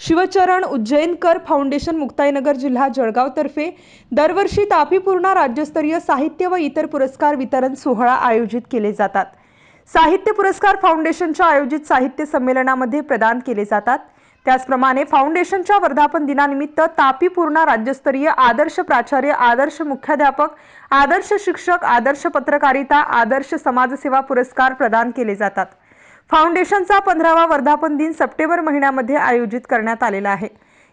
Shivcharan Ujjainkar foundation Muktainagar जिल्हा जळगावतर्फे दरवर्षी तापीपूर्णा राज्यस्तरीय साहित्य व इतर पुरस्कार वितरण सोहळा आयोजित केले जातात. साहित्य पुरस्कार फाउंडेशनच्या आयोजित साहित्य संमेलनामध्ये प्रदान केले जातात. त्याचप्रमाणे फाउंडेशनच्या वर्धापन दिनानिमित्त तापीपूर्णा राज्यस्तरीय आदर्श प्राचार्य आदर्श मुख्याध्यापक आदर्श शिक्षक आदर्श पत्रकारिता आदर्श समाजसेवा पुरस्कार प्रदान केले जातात. फाउंडेशनचा पंधरावा वर्धापन दिन सप्टेंबर महिन्यामध्ये आयोजित करण्यात आलेला आहे.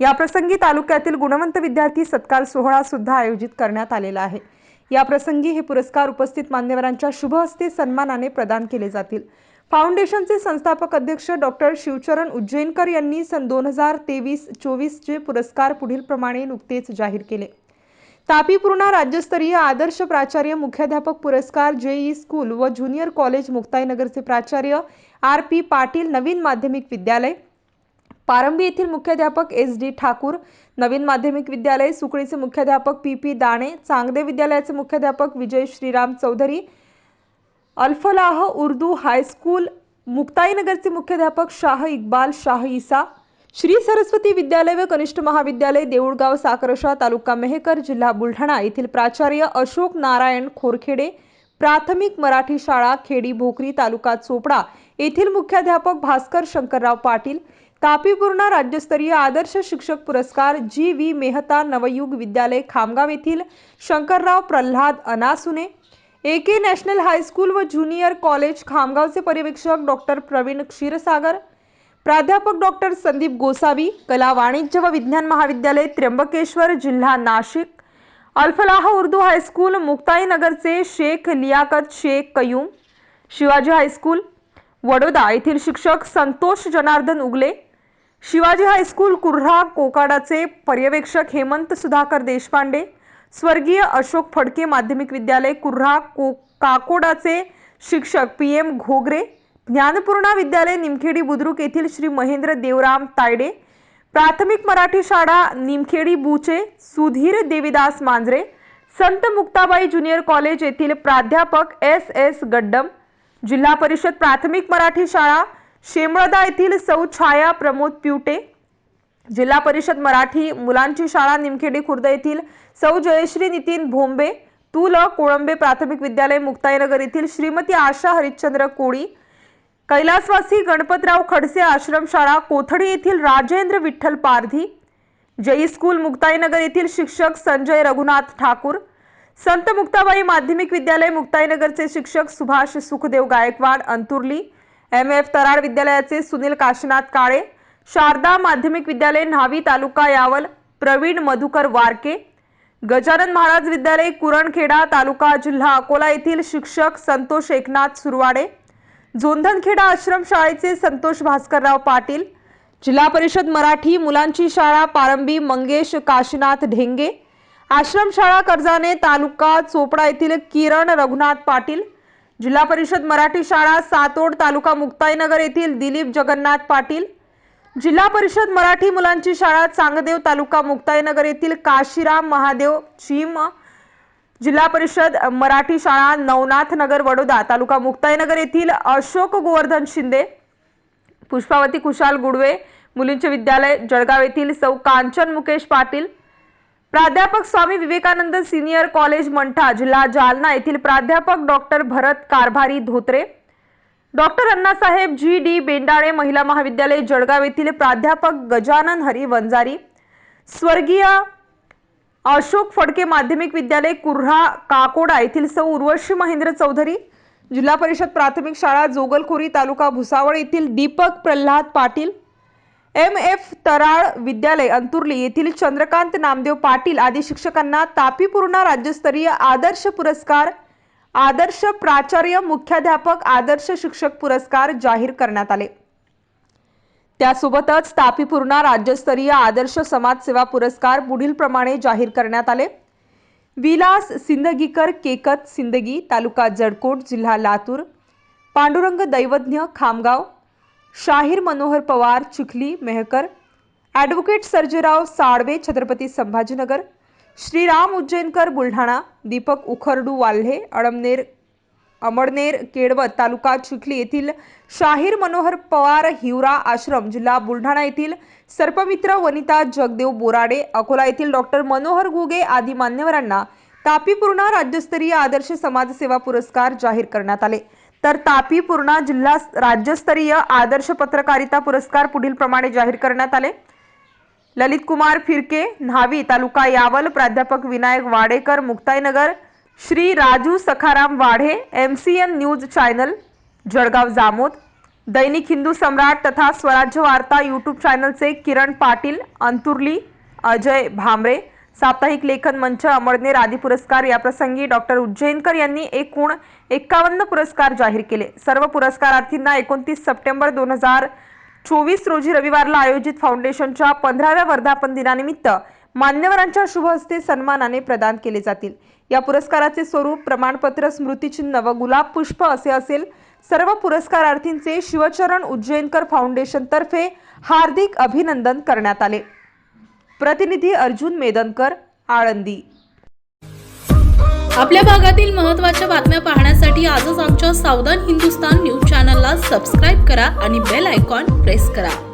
या प्रसंगी तालुक्यातील गुणवंत विद्यार्थी सत्कार सोहळा सुद्धा आयोजित करण्यात आलेला आहे. या प्रसंगी हे पुरस्कार उपस्थित मान्यवरांच्या शुभ हस्ते सन्मानाने प्रदान केले जातील. फाउंडेशनचे संस्थापक अध्यक्ष डॉक्टर शिवचरण उज्जैनकर यांनी सन दोन हजार तेवीस चोवीसचे पुरस्कार पुढील प्रमाणे नुकतेच जाहीर केले. तापीपूर्णा राज्यस्तरीय आदर्श प्राचार्य मुख्याध्यापक पुरस्कार जेई स्कूल व ज्युनियर कॉलेज मुक्ताईनगरचे प्राचार्य आर पी पाटील नवीन माध्यमिक विद्यालय. पारंबी येथील मुख्याध्यापक एस डी ठाकूर नवीन माध्यमिक विद्यालय सुकळीचे मुख्याध्यापक पी पी दाणे चांगदे विद्यालयाचे मुख्याध्यापक विजय श्रीराम चौधरी अल्फलाह उर्दू हायस्कूल मुक्ताईनगरचे मुख्याध्यापक शाह इक्बाल शाह ईसा श्री सरस्वती विद्यालय व कनिष्ठ महाविद्यालय देऊळगाव साकरशा तालुका मेहकर जिल्हा बुलढाणा येथील प्राचार्य अशोक नारायण खोरखेडे प्राथमिक मराठी शाळा खेडी भोकरी तालुका चोपडा येथील मुख्याध्यापक भास्कर शंकरराव पाटील तापीपूर्णा राज्यस्तरीय आदर्श शिक्षक पुरस्कार जी व्ही मेहता नवयुग विद्यालय खामगाव येथील Shankarrao Pralhad Anasune A K national high school व ज्युनियर कॉलेज खामगावचे पर्यवेक्षक डॉक्टर प्रवीण क्षीरसागर प्राध्यापक डॉक्टर संदीप गोसावी कला वाणिज्य व विज्ञान महाविद्यालय त्र्यंबकेश्वर जिल्हा नाशिक अल्फलाह उर्दू हायस्कूल मुक्ताईनगरचे शेख लियाकत शेख कयूम शिवाजी हायस्कूल वडोदा येथील शिक्षक संतोष जनार्दन उगले शिवाजी हायस्कूल कुर्हा कोकाडाचे पर्यवेक्षक हेमंत सुधाकर देशपांडे स्वर्गीय अशोक फडके माध्यमिक विद्यालय कुर्हा को काकोडाचे शिक्षक पी एम घोगरे ज्ञानपूर्णा विद्यालय निमखेडी बुद्रुक येथील श्री महेंद्र देवराम तायडे प्राथमिक मराठी शाळा निमखेडी बुचे सुधीर देवीदास मांजरे संत मुक्ताबाई ज्युनियर कॉलेज येथील प्राध्यापक एस एस गड्डम जिल्हा परिषद प्राथमिक मराठी शाळा शेमळदा येथील सौ छाया प्रमोद पिवटे जिल्हा परिषद मराठी मुलांची शाळा निमखेडी खुर्द येथील सौ जयश्री नितीन भोंबे तुल कोळंबे प्राथमिक विद्यालय मुक्ताईनगर येथील श्रीमती आशा हरिश्चंद्र कोळी कैलासवासी गणपतराव खडसे आश्रमशाळा कोथडी येथील राजेंद्र विठ्ठल पारधी जई स्कूल मुक्ताईनगर येथील शिक्षक संजय रघुनाथ ठाकूर संत मुक्ताबाई माध्यमिक विद्यालय मुक्ताईनगरचे शिक्षक सुभाष सुखदेव गायकवाड अंतुर्ली एम एफ तराड विद्यालयाचे सुनील काशीनाथ काळे शारदा माध्यमिक विद्यालय न्हावी तालुका यावल प्रवीण मधुकर वारके गजानन महाराज विद्यालय कुरणखेडा तालुका जिल्हा अकोला येथील शिक्षक संतोष एकनाथ सुरवाडे जोंधनखेडा आश्रमशाळेचे संतोष भास्करराव पाटील जिल्हा परिषद मराठी मुलांची शाळा पारंबी मंगेश काशीनाथ ढेंगे आश्रमशाळा कर्जाने तालुका चोपडा येथील किरण रघुनाथ पाटील जिल्हा परिषद मराठी शाळा सातोड तालुका मुक्ताईनगर येथील दिलीप जगन्नाथ पाटील जिल्हा परिषद मराठी मुलांची शाळा चांगदेव तालुका मुक्ताईनगर येथील काशीराम महादेव चीम जिल्हा परिषद मराठी शाळा नवनाथ नगर वडोदा तालुका मुक्ताईनगर येथील अशोक गोवर्धन शिंदे पुष्पावती कुशाल गुडवे मुलींचे विद्यालय जळगाव येथील सौ कांचन मुकेश पाटील प्राध्यापक स्वामी विवेकानंद सिनियर कॉलेज मंठा जिल्हा जालना येथील प्राध्यापक doctor Bharat Karbhari Dhotre doctor Annasaheb G D Bendale महिला महाविद्यालय जळगाव येथील प्राध्यापक गजानन हरी वंजारी स्वर्गीय अशोक फडके माध्यमिक विद्यालय कुर्हा काकोडा येथील सौ उर्वशी महेंद्र चौधरी जिल्हा परिषद प्राथमिक शाळा जोगलखोरी तालुका भुसावळ येथील दीपक प्रल्हाद पाटील एम एफ तराळ विद्यालय अंतुर्ली येथील चंद्रकांत नामदेव पाटील आदी शिक्षकांना तापीपूर्णा राज्यस्तरीय आदर्श पुरस्कार आदर्श प्राचार्य मुख्याध्यापक आदर्श शिक्षक पुरस्कार जाहीर करण्यात आले. त्यासोबतच तापीपूर्णा राज्यस्तरीय आदर्श समाजसेवा पुरस्कार पुढील प्रमाणे जाहीर करण्यात आले. विलास सिंदगीकर केकत सिंदगी तालुका जडकोट जिल्हा लातूर. पांडुरंग दैवज्ञ खामगाव. शाहीर मनोहर पवार चिखली मेहकर. ॲडव्होकेट सर्जेराव साळवे छत्रपती संभाजीनगर. श्रीराम उज्जैनकर बुलढाणा. दीपक उखरडू वाल्हे अळमनेर अमळनेर केळवत तालुका चिखली येथील शाहीर मनोहर पवार हिवरा आश्रम जिल्हा बुलढाणा येथील सर्पमित्र वनिता जगदेव बोराडे अकोला येथील डॉक्टर मनोहर घुगे आदी मान्यवरांना तापीपूर्णा राज्यस्तरीय आदर्श समाजसेवा पुरस्कार जाहीर करण्यात आले. तर तापी पूर्णा जिल्हा राज्यस्तरीय आदर्श पत्रकारिता पुरस्कार पुढील प्रमाणे जाहीर करण्यात आले. ललित कुमार फिरके न्हावी तालुका यावल प्राध्यापक Vinayak Wadekar Muktainagar Shri Raju Sakharam Wadhe M C N news channel Jalgaon Jamod. दैनिक हिंदू सम्राट तथा स्वराज्य वार्ता यूट्यूब चॅनलचे किरण पाटील अंतुर्ली अजय भामरे साप्ताहिक लेखन मंच अमळनेर आदी पुरस्कार. याप्रसंगी डॉक्टर उज्जैनकर यांनी एकूण एकावन्न पुरस्कार जाहीर केले. सर्व पुरस्कारार्थींना एकोणतीस सप्टेंबर दोन हजार चोवीस रोजी रविवारला आयोजित फाउंडेशनच्या पंधराव्या वर्धापन दिनानिमित्त मान्यवरांच्या शुभ हस्ते सन्मानाने प्रदान केले जातील. या पुरस्काराचे स्वरूप प्रमाणपत्र स्मृतिचिन्ह व गुलाब पुष्प असे असेल. सर्व पुरस्कारार्थींचे शिवचरण उज्जैनकर फाउंडेशनतर्फे हार्दिक अभिनंदन करण्यात आले. प्रतिनिधी अर्जुन मेदनकर आळंदी. आपल्या भागातील महत्त्वाच्या बातम्या पाहण्यासाठी आजच आमच्या सावधान हिंदुस्तान न्यूज चॅनलला सबस्क्राईब करा आणि बेल आयकॉन प्रेस करा.